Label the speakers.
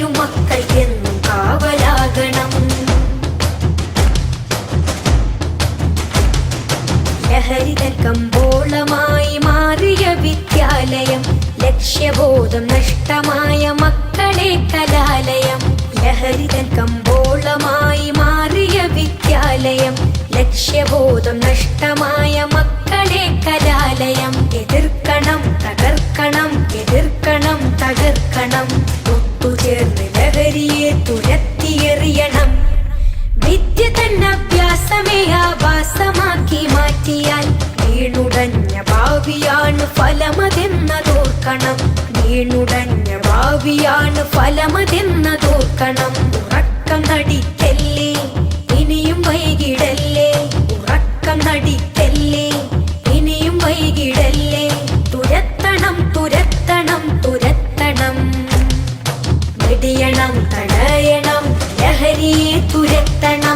Speaker 1: പുകഞ്ഞു തീരും കാവലാകണം. കമ്പോളമായി മാറിയ വിദ്യാലയം ലക്ഷ്യബോധം നഷ്ടമായ മക്കളെ കലാലയം. ലഹരിതൻ കമ്പോളമായി മാറിയ വിദ്യാലയം ലക്ഷ്യബോധം നഷ്ടമായ മക്കളെ കലാലയം. ലഹരിയെ തുരത്തിയെറിയണം. വിദ്യ തന്നെ അഭ്യാസമേ ആഭാസമാക്കി മാറ്റിയാൽ വീണുടഞ്ഞ ഭാവിയാണ് ഫലമതെന്നതോർക്കണം വീണുടഞ്ഞ ഭാവിയാണ് ഫലമതെന്നതോർക്കണം തുരത്തണം തടയണം ലഹരിയെ തുരത്തണം.